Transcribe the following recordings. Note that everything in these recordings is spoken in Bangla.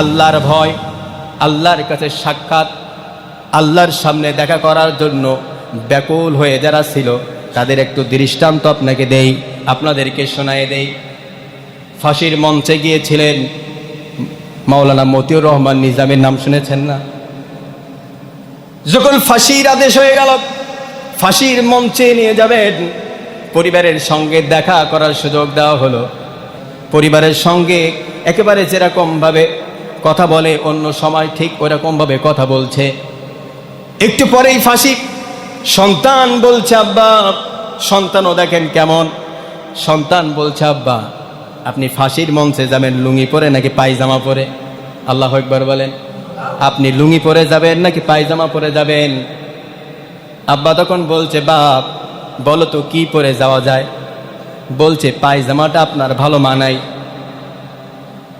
আল্লাহর ভয়, আল্লাহর কাছে সাক্ষাৎ, আল্লাহর সামনে দেখা করার জন্য ব্যাকুল হয়ে যারা ছিল, তাদের একটু দৃষ্টান্ত আপনাকে দেই, আপনাদেরকে শোনায় দেই। ফাঁসির মঞ্চে গিয়েছিলেন, মাওলানা মতিউর রহমান নিজামের নাম শুনেছেন না? যখন ফাঁসির আদেশ হয়ে গেল, ফাঁসির মঞ্চে নিয়ে যাবেন, পরিবারের সঙ্গে দেখা করার সুযোগ দেওয়া হলো। পরিবারের সঙ্গে একেবারে যেরকমভাবে কথা বলে, অন্য সময় ঠিক ওরকমভাবে কথা বলছে। একটু পরেই ফাঁসি। সন্তান বলছে, আব্বা, সন্তানও দেখেন কেমন। সন্তান বলছে, আব্বা, আপনি ফাঁসির মঞ্চে যাবেন, লুঙ্গি পরে নাকি পায়জামা পরে? আল্লাহ একবার বলেন, আপনি লুঙ্গি পরে যাবেন নাকি পায়জামা পরে যাবেন? আব্বা তখন বলছে, বাপ, বলো তো কি পরে যাওয়া যায়? বলছে, পায়জামাটা আপনার ভালো মানাই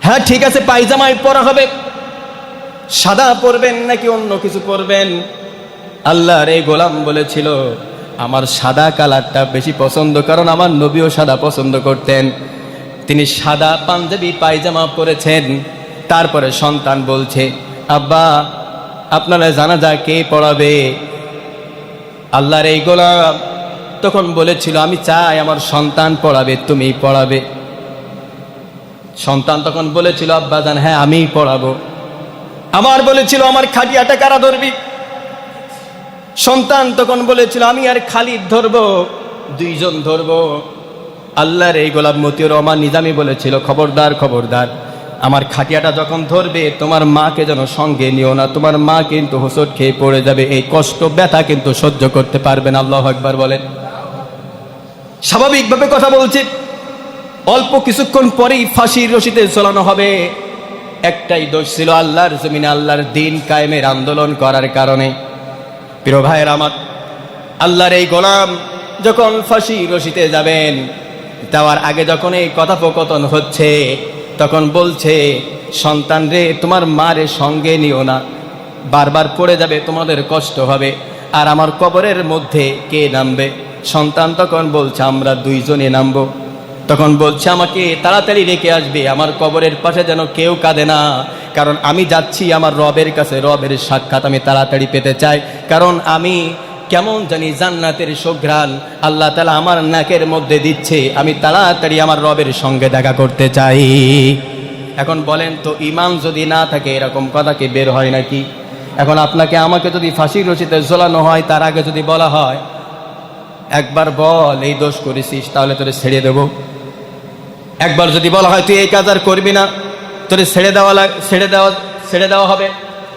হ্যাঁ ঠিক আছে পায়জামাই পরা হবে। সাদা পরবেন নাকি অন্য কিছু পরবেন? আল্লাহর এই গোলাম বলেছিল, আমার সাদা কালারটা বেশি পছন্দ, কারণ আমার নবীও সাদা পছন্দ করতেন। তিনি সাদা পাঞ্জাবি পায়জামা পরেছেন। তারপরে সন্তান বলছে, আব্বা, আপনারা জানা যায় কে পড়াবে? আল্লাহর এই গোলাম তখন বলেছিল, আমি চাই আমার সন্তান পড়াবে, তুমি পড়াবে। সন্তান তখন বলেছিল, আব্বা জান হ্যাঁ আমিই পড়াবো। আমার বলেছিল, আমার খাটিয়াটা কারা ধরবি? সন্তান তখন বলেছিল, আমি আর খালিদ ধরবো, দুইজন ধরবো। আল্লাহর এই গোলাপ মতিউর রহমান নিজামি বলেছিল, খবরদার খবরদার, আমার খাটিয়াটা যখন ধরবে, তোমার মাকে যেন সঙ্গে নিও না, তোমার মা কিন্তু হোসট খেয়ে পড়ে যাবে, এই কষ্ট, ব্যথা কিন্তু সহ্য করতে পারবেন আল্লাহ একবার বলেন। স্বাভাবিকভাবে কথা বলছে। অল্প কিছুক্ষণ পরেই ফাঁসির রশিতে ঝোলানো হবে। একটাই দোষ ছিল আল্লাহর জমিনে আল্লাহর দিন কায়েমের আন্দোলন করার কারণে। প্রিয় ভাইয়ের আমার, আল্লাহর এই গোলাম যখন ফাঁসি রশিতে যাবেন, যাওয়ার আগে যখন এই কথোপকথন হচ্ছে, তখন বলছে, সন্তান রে, তোমার মারে সঙ্গে নিও না। বারবার পড়ে যাবে, তোমাদের কষ্ট হবে। আর আমার কবরের মধ্যে কে নামবে? সন্তান তখন বলছে, আমরা দুইজনে নামবো। তখন বলছে, আমাকে তাড়াতাড়ি রেখে আসবে। আমার কবরের পাশে যেন কেউ কাঁদে না। কারণ আমি যাচ্ছি আমার রবের কাছে। রবের সাক্ষাৎ আমি তাড়াতাড়ি পেতে চাই। কারণ আমি কেমন জানি জান্নাতের সুঘ্রাণ। আল্লাহ তালা আমার নাকের মধ্যে দিচ্ছে। আমি তাড়াতাড়ি আমার রবের সঙ্গে দেখা করতে চাই। এখন বলেন তো, ইমান যদি না থাকে, এরকম কথা কি বের হয় নাকি? এখন আপনাকে আমাকে যদি ফাঁসির রচিতে ঝোলানো হয়, তার আগে যদি বলা হয়, একবার বল, এই দোষ করেছিস, তাহলে তোরে ছেড়ে দেবো। একবার যদি বলা হয়, তুই এই কাজ আর করবি না, তোরে ছেড়ে দেওয়া লাগ, ছেড়ে দেওয়া ছেড়ে দেওয়া হবে।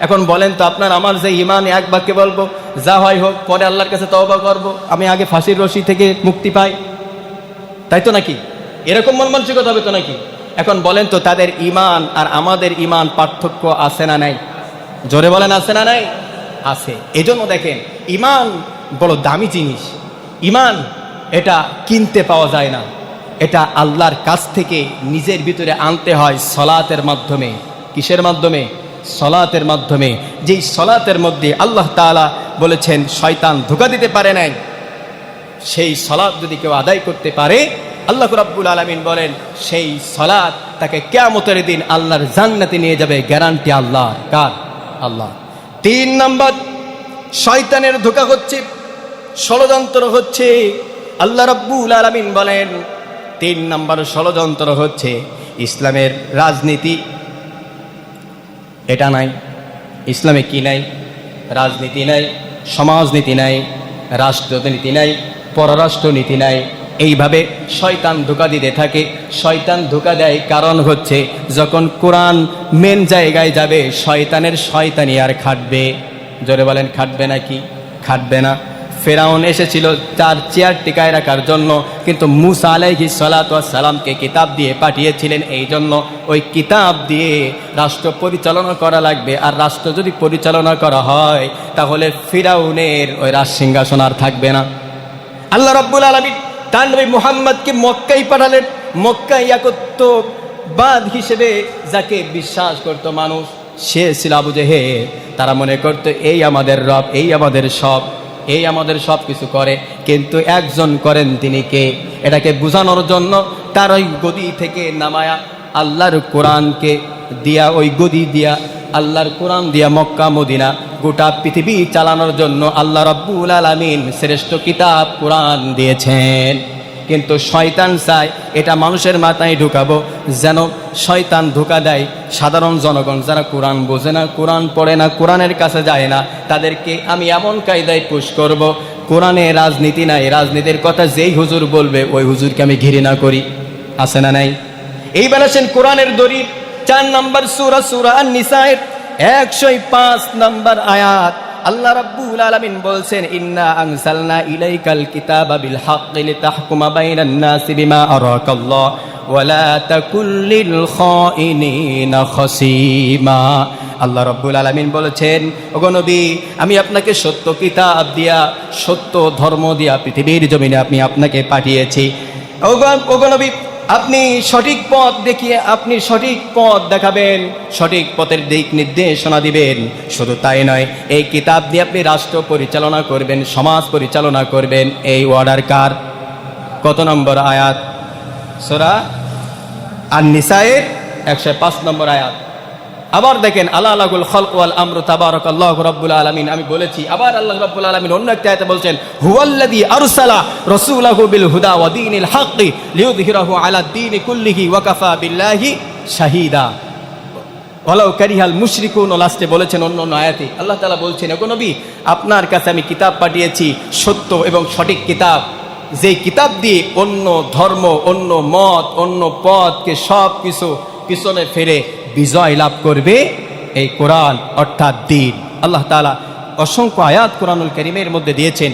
এখন বলেন তো, আপনার আমার যে ইমান এক বাক্যে বলব, যা হয় হোক, পরে আল্লাহর কাছে তওবা করব, আমি আগে ফাঁসির রশি থেকে মুক্তি পাই। তাই তো নাকি? এরকম মন মানসিকতা হবে তো নাকি? এখন বলেন তো, তাদের ইমান আর আমাদের ইমান পার্থক্য আছে না নাই? জোরে বলেন, আছে না নাই? আছে। এজন্য দেখেন ইমান বড় দামি জিনিস। ইমান এটা কিনতে পাওয়া যায় না। এটা আল্লাহর কাছ থেকে নিজের ভিতরে আনতে হয় সলাতের মাধ্যমে। কিসের মাধ্যমে? সলাতের মাধ্যমে। যেই সলাতের মধ্যে আল্লাহ তাআলা বলেছেন, শয়তান ধোকা দিতে পারে নাই। সেই সলাৎ যদি কেউ আদায় করতে পারে, আল্লাহ রাব্বুল আলামিন বলেন, সেই সলাৎ তাকে কেয়ামতের দিন আল্লাহর জান্নাতে নিয়ে যাবে, গ্যারান্টি আল্লাহ। কার? আল্লাহ। তিন নম্বর, শয়তানের ধোকা হচ্ছে, ষড়যন্ত্র হচ্ছে। আল্লাহ রব্বুল আলামিন বলেন তিন নম্বর ষড়যন্ত্র হচ্ছে ইসলামের রাজনীতি। এটা নাই, ইসলামে কি নাই? রাজনীতি নাই, সমাজনীতি নাই, রাষ্ট্রনীতি নাই, পররাষ্ট্রনীতি নাই। এইভাবে শয়তান ধোকা দিতে থাকে। শয়তান ধোকা দেয় কারণ হচ্ছে যখন কোরআন মেন জায়গায় যাবে, শয়তানের শয়তানি আর খাটবে। জোরে বলেন, খাটবে নাকি? খাটবে না। ফেরাউন এসেছিল তার চেয়ার টিকায় রাখার জন্য, কিন্তু মুসা আলাইহি সালামকে কিতাব দিয়ে পাঠিয়েছিলেন এই জন্য। ওই কিতাব দিয়ে রাষ্ট্র পরিচালনা করা লাগবে। আর রাষ্ট্র যদি পরিচালনা করা হয়, তাহলে ফিরাউনের ওই রাজ সিংহাসন আর থাকবে না। আল্লাহ রব্বুল আলমী তার নবী মুহাম্মদকে মক্কাই পাঠালেন। মক্কাই একত্র বাদ হিসেবে যাকে বিশ্বাস করত মানুষ, সে ছিল আবু জেহে তারা মনে করতো, এই আমাদের রব, এই আমাদের সব। এই আমাদের সব কিছু করে, কিন্তু একজন করেন তিনি কে? এটাকে বোঝানোর জন্য তার ওই গদি থেকে নামায়া আল্লাহর কোরআনকে দিয়া, ওই গদি দিয়া, আল্লাহর কোরআন দিয়া মক্কা, মদিনা গোটা পৃথিবী চালানোর জন্য আল্লাহ রব্বুল আলমিন শ্রেষ্ঠ কিতাব কোরআন দিয়েছেন। কিন্তু শয়তান চায় এটা মানুষের মাথায় ঢুকাবো, যেন শয়তান ধোকা দেয় সাধারণ জনগণ। যারা কোরআন বোঝে না, কোরআন পড়ে না, কোরআনের কাছে যায় না, তাদেরকে আমি এমন কায়দায় পুশ করব, কোরআনে রাজনীতি নাই, রাজনীতির কথা যেই হুজুর বলবে, ওই হুজুরকে আমি ঘৃণা করি। আছে না নাই? এই বেলাছেন কোরআনের দরিদ চার নম্বর সুরা সুরা নিসায়ের একশোই পাঁচ নম্বর আয়াত। আল্লাহ রাব্বুল আলামিন বলছেন, ইন্না আনসালনা ইলাইকাল কিতাবা বিল হাক্কি লিতাহকুমা বাইনান নাসি বিমা আরাকাল্লাহ ওয়ালা তাকুল লিল খাইনিনা খসিমা। আল্লাহ রব্বুল আলামিন বলেছেন নবী, আমি আপনাকে সত্য কিতাব দিয়া, সত্য ধর্ম দিয়া পৃথিবীর জমিনে আমি আপনাকে পাঠিয়েছি। ওগো ওগো নবী আপনি সঠিক পথ দেখিয়ে আপনি সঠিক পথ দেখাবেন, সঠিক পথের দিক নির্দেশনা দিবেন। শুধু তাই নয়, এই কিতাব দিয়ে আপনি রাষ্ট্র পরিচালনা করবেন, সমাজ পরিচালনা করবেন, এই অর্ডার কার? কত নম্বর আয়াত? সোরা আর নিসায়ের একশো পাঁচ নম্বর আয়াত। আবার দেখেন আল্লাহ আল্লাহুল খলক ওয়াল আমরু তাবারাক আল্লাহ রাব্বুল আলামিন। আমি বলেছি, আবার আল্লাহ রাব্বুল আলামিন অন্য একটা আয়াতে বলছেন, হুয়াল্লাযী আরসালা রাসূলাহু বিল হুদা ওয়া দীনিল হাক্কি লিইয়ুযহিরাহু আলা দ্বীনি কুল্লিহি ওয়া কাফা বিল্লাহি শাহীদা। ওয়ালাউ কারিহাল মুশরিকুন লাস্টে বলেছেন অন্য অন্য আয়াতে, আল্লাহ তালা বলছেন, ওগো নবী, আপনার কাছে আমি কিতাব পাঠিয়েছি, সত্য এবং সঠিক কিতাব। যেই কিতাব দিয়ে অন্য ধর্ম, অন্য মত, অন্য পথকে সব কিছু পিছনে ফিরে বিজয় লাভ করবে এই কোরআন অর্থাৎ দিন। আল্লাহ তালা অসংখ্য আয়াত কোরআনুল করিমের মধ্যে দিয়েছেন।